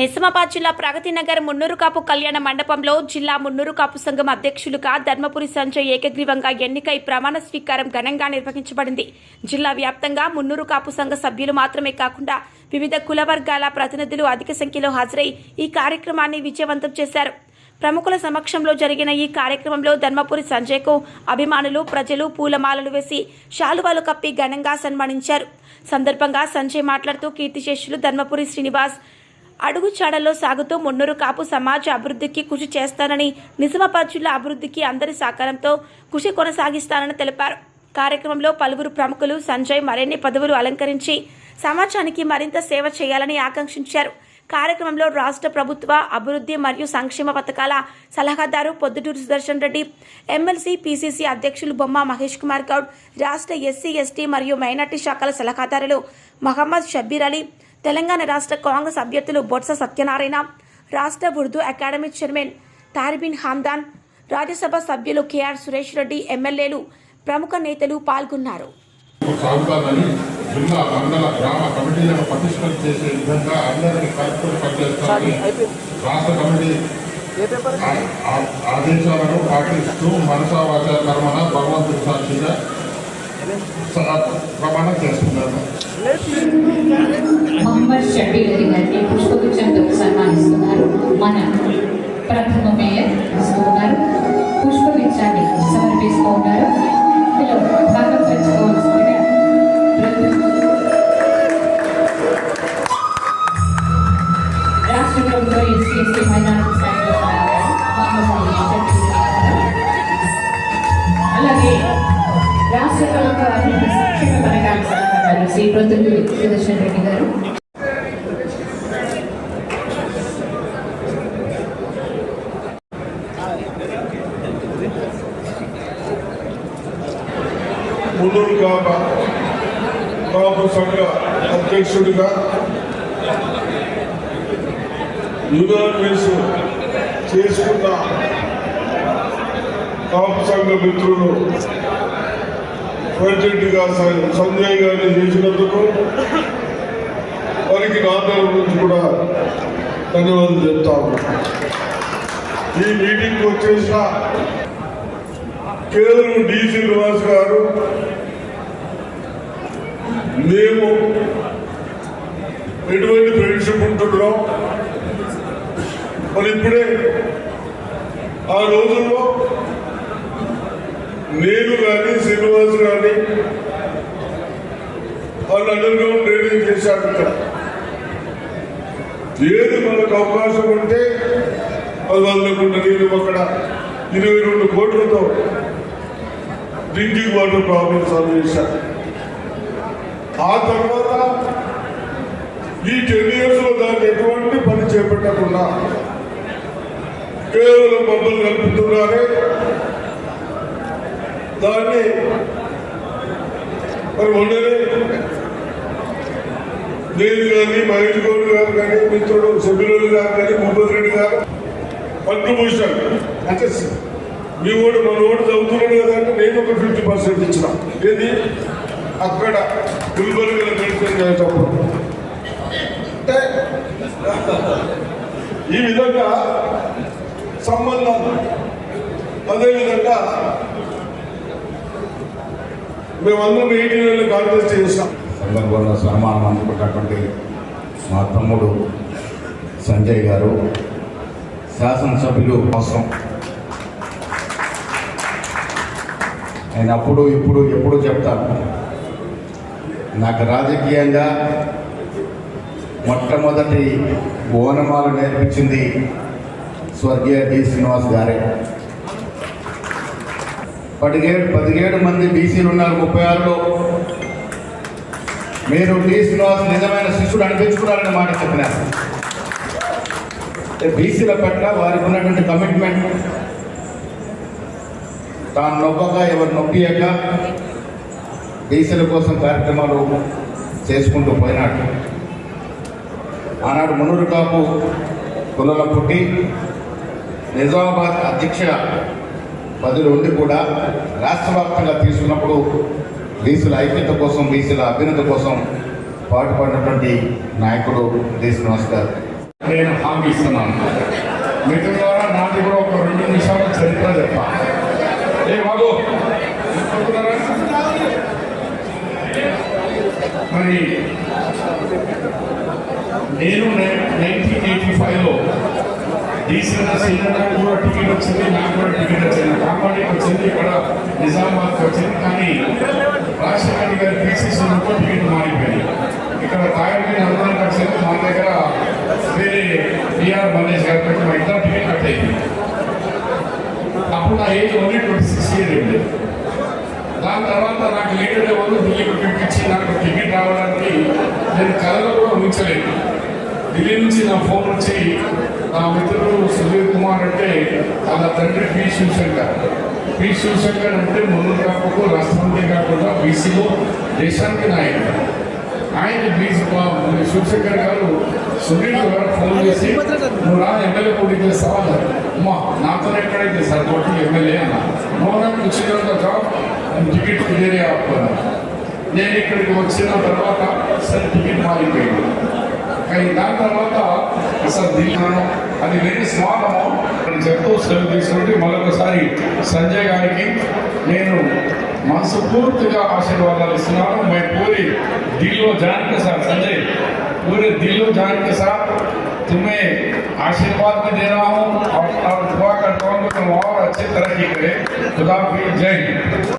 నిజామాబాద్ జిల్లా ప్రగతి నగర్ మున్నూరు కాపు కళ్యాణ మండపంలో జిల్లా మున్నూరు కాపు సంఘం అధ్యక్షులుగా ధర్మపురి సంజయ్ ఏకగ్రీవంగా ఎన్నికై ప్రమాణ స్వీకారం ఘనంగా నిర్వహించబడింది. జిల్లా వ్యాప్తంగా మున్నూరు కాపు సంఘ సభ్యులు మాత్రమే కాకుండా వివిధ కుల వర్గాల ప్రతినిధులు అధిక సంఖ్యలో హాజరై ఈ కార్యక్రమాన్ని విజయవంతం చేశారు. ప్రముఖుల సమక్షంలో జరిగిన ఈ కార్యక్రమంలో ధర్మపురి సంజయ్కు అభిమానులు ప్రజలు పూలమాలలు వేసి శాలువాలు కప్పి ఘనంగా సన్మానించారు. సందర్భంగా సంజయ్ మాట్లాడుతూ కీర్తిశేషులు ధర్మపురి శ్రీనివాస్ అడుగుచాడల్లో సాగుతూ మున్నూరు కాపు సమాజ అభివృద్ధికి కృషి చేస్తానని నిజామాబాద్ జిల్లా అభివృద్ధికి అందరి సహకారంతో కృషి కొనసాగిస్తానని తెలిపారు. కార్యక్రమంలో పలువురు ప్రముఖులు సంజయ్ మరిన్ని పదవులు అలంకరించి సమాజానికి మరింత సేవ చేయాలని ఆకాంక్షించారు. కార్యక్రమంలో రాష్ట్ర ప్రభుత్వ అభివృద్ధి మరియు సంక్షేమ పథకాల సలహాదారు పొద్దుటూరు సుదర్శన్ రెడ్డి ఎమ్మెల్సీ పీసీసీ అధ్యక్షులు బొమ్మ మహేష్ కుమార్ గౌడ్ రాష్ట్ర ఎస్సీ ఎస్టీ మరియు మైనార్టీ శాఖల సలహాదారులు మహమ్మద్ షబ్బీర్ అలీ తెలంగాణ రాష్ట్ర కాంగ్రెస్ అభ్యర్థులు బొత్స సత్యనారాయణ రాష్ట్ర ఉర్దూ అకాడమీ చైర్మన్ తారిబిన్ హామ్దాన్ రాజ్యసభ సభ్యులు కేఆర్ సురేష్ రెడ్డి ఎమ్మెల్యేలు ప్రముఖ నేతలు పాల్గొన్నారు. సాగుతానని జిల్లా మండల గ్రామ కమిటీలను పటిష్టం చేసే విధంగా అందరినీ కలుపుకొని పనిచేస్తామని రాష్ట్ర కమిటీ ఆ- ఆ- ఆదేశాలను పాటిస్తూ మనసా వాచ కర్మన భగవంతుడి సాక్షిగా మహమ్మద్ షబీర్ అలీ గారిని పుష్పగుచ్చంతో సన్మానిస్తున్నారు మన ప్రథమ మేయర్ ఇస్తూ ఉన్నారు పుష్పగుచ్చాన్ని సమర్పిస్తూ ఉన్నారు ఇందులో భాగం పంచుకోవాల్సిందిగా రాష్ట్ర ప్రభుత్వ ఎస్సీ ఎస్టీ మైనారిటీ శాఖలో రాష్ట్ర ప్రభుత్వ శ్రీ ప్రొద్దుటూరి సుదర్శన్ రెడ్డి గారు కాపు సంఘ అధ్యక్షుడిగా యుగాన్వేషు చేసుకున్న కాపు సంఘ మిత్రులు ప్రెసిడెంట్గా స- సంజయ్ గారిని చేసినందుకు వారికి నా గురించి నుంచి కూడా ధన్యవాదాలు చెప్తాము ఈ మీటింగ్కి వచ్చేసిన కేవలం డి శ్రీనివాస్ గారు మేము ఎటువంటి ఫ్రెండ్షిప్ ఉంటున్నాం మరి ఇప్పుడే ఆ రోజుల్లో నేను కానీ శ్రీనివాస్ కానీ వాళ్ళు అండర్ గ్రౌండ్ ట్రైనింగ్ చేశారు ఇక్కడ. ఏది మనకు అవకాశం ఉంటే అది వదలకుండా నేను అక్కడ ఇరవై రెండు కోట్లతో డ్రింకింగ్ వాటర్ ప్రాబ్లం సాల్వ్ చేశారు ఆ తర్వాత ఈ టెన్ ఇయర్స్లో దాన్ని ఎటువంటి పని చేపట్టకుండా కేవలం మమ్మల్ని కలుపుతున్నారే దాన్ని మరి ఉండనే నేను కానీ మా గౌడ్ గారు కానీ మిత్రుడు సభ్యులు గారు కానీ ముబ్బత్ రెడ్డి గారు కంట్రిబ్యూషన్ అంటే మీ ఓడు మన ఓడు చదువుతున్నాడు కదా అంటే నేను ఒక ఫిఫ్టీ పర్సెంట్ ఇచ్చిన. ఏది? అక్కడ గుల్బర్గల మెడిసిన్ చేసేటప్పుడు. అంటే ఈ విధంగా సంబంధం అదేవిధంగా మేమందరం ఎయిటీన్ ఏళ్ళు కాంటెస్ట్ చేస్తాం సందర్భంలో సన్మానం అందుకున్నటువంటి మా తమ్ముడు సంజయ్ గారు శాసనసభ్యులు కోసం. నేను అప్పుడు ఇప్పుడు ఎప్పుడు చెప్తాను. నాకు రాజకీయంగా మొట్టమొదటి ఓనమాలు నేర్పించింది స్వర్గీయ డి శ్రీనివాస్ గారే. పదిహేడు పదిహేడు మంది బీసీలు ఉన్నారు ముప్పై ఆరులో. మీరు డి శ్రీనివాస్ నిజమైన శిష్యుడు అనిపించుకున్నారని మాట చెప్పినారు బీసీల పట్ల వారికి ఉన్నటువంటి కమిట్మెంట్ తాను నొప్పక ఎవరు నొప్పియక బీసీల కోసం కార్యక్రమాలు చేసుకుంటూ పోయినాడు. ఆనాడు మునూరు కాపు కులలో పుట్టి నిజామాబాద్ అధ్యక్ష పదవి ఉండి కూడా రాష్ట్ర వ్యాప్తంగా తీసుకున్నప్పుడు బీసీల ఐక్యత కోసం బీసీల అభ్యున్నత కోసం పాటుపడినటువంటి నాయకుడు దేశ నమస్కార్. నేను హామీ ఇస్తున్నాను. మిత్రులారా నాది కూడా ఒక రెండు నిమిషాలు చరిత్ర చెప్పా. ఏ బాబు? మరి నేను నైన్టీన్ ఎయిటీ ఫైవ్లో డీసీలో సీనియర్ కూడా టికెట్ వచ్చింది నాకు కూడా టికెట్ వచ్చింది. కాపాడికి వచ్చింది ఇక్కడ నిజామాబాద్కి వచ్చింది. కానీ రాజశేఖర్ గారి పీసీసీ ఉన్నప్పుడు టికెట్ మారిపోయింది. ఇక్కడ తాగడికి అందరం వచ్చింది మా దగ్గర వేరే బిఆర్ మల్లేష్ గారి పెట్టి మా ఇద్దరు టికెట్ కట్ అయింది అప్పుడు నా age only twenty six year ఉంది దాని తర్వాత నాకు లీడర్ ఎవరు ఢిల్లీకి పిలిపించి నాకు టికెట్ రావడానికి నేను కళలో కూడా ఢిల్లీ నుంచి నా ఫోన్ వచ్చి నా మిత్రుడు సుధీర్ కుమార్ అంటే వాళ్ళ తండ్రి పి శివశంకర్. పి శివశంకర్ అంటే ముందు కాకపోతే రాష్ట్రపతి కాకుండా బీసీలో దేశానికి నాయకుడు. ఆయన బీసీ శివశంకర్ గారు సునీల్ గారు ఫోన్ చేసి నువ్వు రా ఎమ్మెల్యే పోటీ చేస్తావా అమ్మా నాతో ఎక్కడైతే సార్ పోటీ ఎమ్మెల్యే అన్న. మోహన్ వచ్చిన జాబ్ టికెట్ క్లియర్ ఆపుకున్నాను నేను ఇక్కడికి వచ్చిన తర్వాత సార్ టికెట్ మారిపోయింది. కానీ దాని తర్వాత అసలు దిగాను అది వెరీ స్మాల్ అమౌంట్ అని చెప్తూ సెలవు తీసుకుంటే మరొకసారి సంజయ్ గారికి నేను మనస్ఫూర్తిగా ఆశీర్వాదాలు ఇస్తున్నాను మై పూరి దిల్లో జాన్ के साथ संजय पूरे दिलो जान के साथ तुम्हें आशीर्वाद में दे रहा हूँ और, और दुआ करता हूँ कि तुम और अच्छी तरक्की करे खुदा की जय हिंद